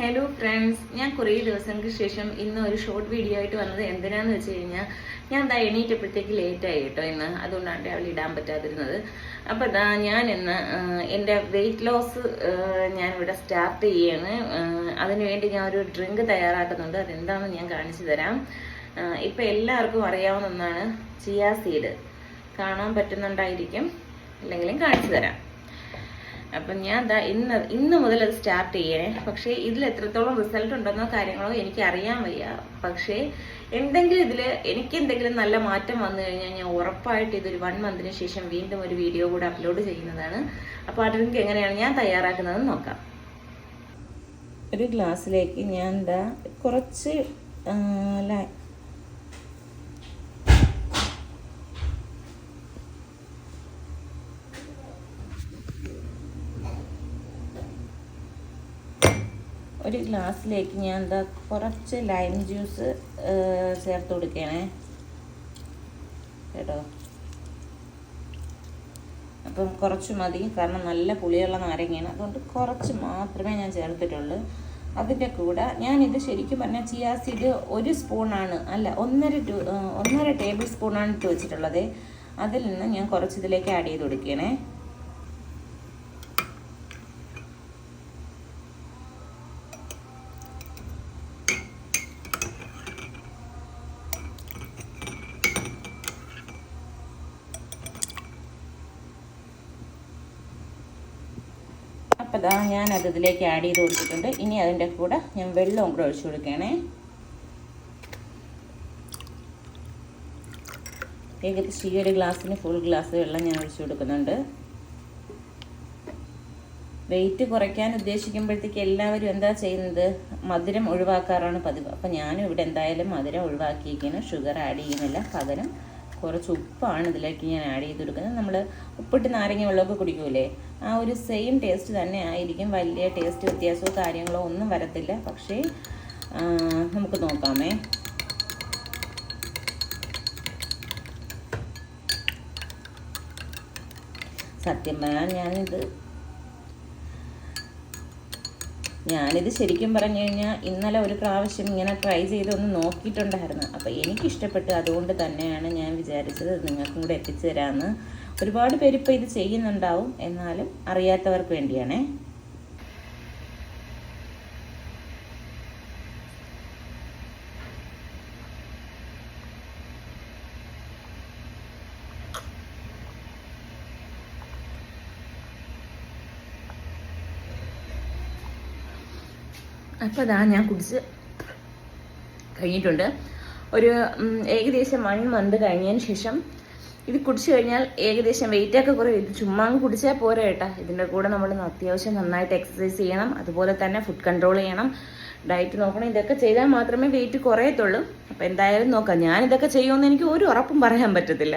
Hello friends ഞാൻ കുറേ ദിവസങ്ങൾക്ക് ശേഷം ഇന്ന് ഒരു ഷോർട്ട് വീഡിയോ ആയിട്ട് വന്നത് എന്തിനാന്ന് വെച്ച് കഴിഞ്ഞാൽ ഞാൻ ദാ എണീറ്റപ്പോഴത്തേക്ക് ആയി കേട്ടോ ഇന്ന്. അതുകൊണ്ടാണ് രാവിലെ ഇടാൻ പറ്റാതിരുന്നത്. അപ്പോൾ ദാ ഞാൻ ഇന്ന് എന്റെ വെയിറ്റ് ലോസ് ഞാൻ ഇവിടെ സ്റ്റാർട്ട് ചെയ്യാണ്. അതിനുവേണ്ടി ഞാൻ ഒരു ഡ്രിങ്ക് തയ്യാറാക്കുന്നുണ്ട്. അതെന്താണെന്ന് ഞാൻ കാണിച്ചു തരാം. ഇപ്പം എല്ലാവർക്കും അറിയാവുന്ന ഒന്നാണ് ചിയാ സീഡ് കാണാൻ പറ്റുന്നുണ്ടായിരിക്കും. അല്ലെങ്കിലും കാണിച്ചു തരാം. അപ്പം ഞാൻ എന്താ ഇന്ന് ഇന്ന് മുതൽ അത് സ്റ്റാർട്ട് ചെയ്യണേ. പക്ഷേ ഇതിൽ എത്രത്തോളം റിസൾട്ട് ഉണ്ടെന്നോ കാര്യങ്ങളോ എനിക്ക് അറിയാൻ വയ്യ. പക്ഷേ എന്തെങ്കിലും ഇതിൽ എനിക്ക് എന്തെങ്കിലും നല്ല മാറ്റം വന്നു കഴിഞ്ഞാൽ ഞാൻ ഉറപ്പായിട്ട് ഇതൊരു വൺ മന്തിന് ശേഷം വീണ്ടും ഒരു വീഡിയോ കൂടെ അപ്ലോഡ് ചെയ്യുന്നതാണ്. അപ്പോൾ ആ ഡ്രിങ്ക് എങ്ങനെയാണ് ഞാൻ തയ്യാറാക്കുന്നതെന്ന് നോക്കാം. ഒരു ഗ്ലാസ്സിലേക്ക് ഞാൻ എന്താ കുറച്ച് ഒരു ഗ്ലാസ്സിലേക്ക് ഞാൻ എന്താ കുറച്ച് ലൈം ജ്യൂസ് ചേർത്ത് കൊടുക്കണേ. കേട്ടോ? അപ്പം കുറച്ച് മതി കാരണം നല്ല പുളിയുള്ള നാരങ്ങയാണ്. അതുകൊണ്ട് കുറച്ച് മാത്രമേ ഞാൻ ചേർത്തിട്ടുള്ളൂ. അതിന്റെ കൂടെ ഞാനിത് ശരിക്കും പറഞ്ഞാൽ ചിയാസിഡ് ഒരു സ്പൂണാണ് അല്ല ഒന്നര ടു- ഒന്നര ടേബിൾ സ്പൂണാണ് ഇട്ട് വെച്ചിട്ടുള്ളത്. അതിൽ നിന്ന് ഞാൻ കുറച്ച് ഇതിലേക്ക് ആഡ് ചെയ്ത് കൊടുക്കണേ. ഞാൻ അത് ഇതിലേക്ക് ആഡ് ചെയ്ത് കൊടുത്തിട്ടുണ്ട്. ഇനി അതിന്റെ കൂടെ ഞാൻ വെള്ളവും കൂടെ ഒഴിച്ചു കൊടുക്കണേ. ഏകദേശം ഈ ഒരു ഗ്ലാസ്സിന് ഫുൾ ഗ്ലാസ് വെള്ളം ഞാൻ ഒഴിച്ചു കൊടുക്കുന്നുണ്ട്. വെയിറ്റ് കുറയ്ക്കാൻ ഉദ്ദേശിക്കുമ്പോഴത്തേക്ക് എല്ലാവരും എന്താ ചെയ്യുന്നത്? മധുരം ഒഴിവാക്കാറാണ് പതിവ്. അപ്പം ഞാനും ഇവിടെ എന്തായാലും മധുരം ഒഴിവാക്കിയിരിക്കുന്നു. ഷുഗർ ആഡ് ചെയ്യുന്നില്ല. പകരം കുറച്ച് ഉപ്പാണ് ഇതിലേക്ക് ഞാൻ ആഡ് ചെയ്ത് കൊടുക്കുന്നത്. നമ്മൾ ഉപ്പിട്ട് നാരങ്ങ വെള്ളമൊക്കെ കുടിക്കൂലേ? ആ ഒരു സെയിം ടേസ്റ്റ് തന്നെ ആയിരിക്കും. വലിയ ടേസ്റ്റ് വ്യത്യാസമോ കാര്യങ്ങളോ ഒന്നും വരത്തില്ല. പക്ഷേ നമുക്ക് നോക്കാമേ. സത്യം പറഞ്ഞാൽ ഞാനിത് ഞാനിത് ശരിക്കും പറഞ്ഞു കഴിഞ്ഞാൽ ഇന്നലെ ഒരു പ്രാവശ്യം ഇങ്ങനെ ട്രൈ ചെയ്തൊന്ന് നോക്കിയിട്ടുണ്ടായിരുന്നു. അപ്പോൾ എനിക്കിഷ്ടപ്പെട്ടു. അതുകൊണ്ട് തന്നെയാണ് ഞാൻ വിചാരിച്ചത് നിങ്ങൾക്കും കൂടെ എത്തിച്ചു തരാമെന്ന് ഒരുപാട് പേര് ഇപ്പോൾ ഇത് ചെയ്യുന്നുണ്ടാവും. എന്നാലും അറിയാത്തവർക്ക് വേണ്ടിയാണേ. അപ്പോൾ അതാ ഞാൻ കുടിച്ച് കഴിഞ്ഞിട്ടുണ്ട്. ഒരു ഏകദേശം വൺ മന്ത് കഴിഞ്ഞതിന് ശേഷം ഇത് കുടിച്ചു കഴിഞ്ഞാൽ ഏകദേശം വെയിറ്റ് ഒക്കെ കുറയും. ഇത് ചുമ്മാ കുടിച്ചാൽ പോരാ കേട്ടാ ഇതിന്റെ കൂടെ നമ്മൾ അത്യാവശ്യം നന്നായിട്ട് എക്സസൈസ് ചെയ്യണം. അതുപോലെ തന്നെ ഫുഡ് കൺട്രോൾ ചെയ്യണം. ഡയറ്റ് നോക്കണം. ഇതൊക്കെ ചെയ്താൽ മാത്രമേ വെയിറ്റ് കുറയത്തുള്ളൂ. അപ്പം എന്തായാലും നോക്കാം. ഞാൻ ഇതൊക്കെ ചെയ്യുമെന്ന് എനിക്ക് ഒരു ഉറപ്പും പറയാൻ പറ്റത്തില്ല.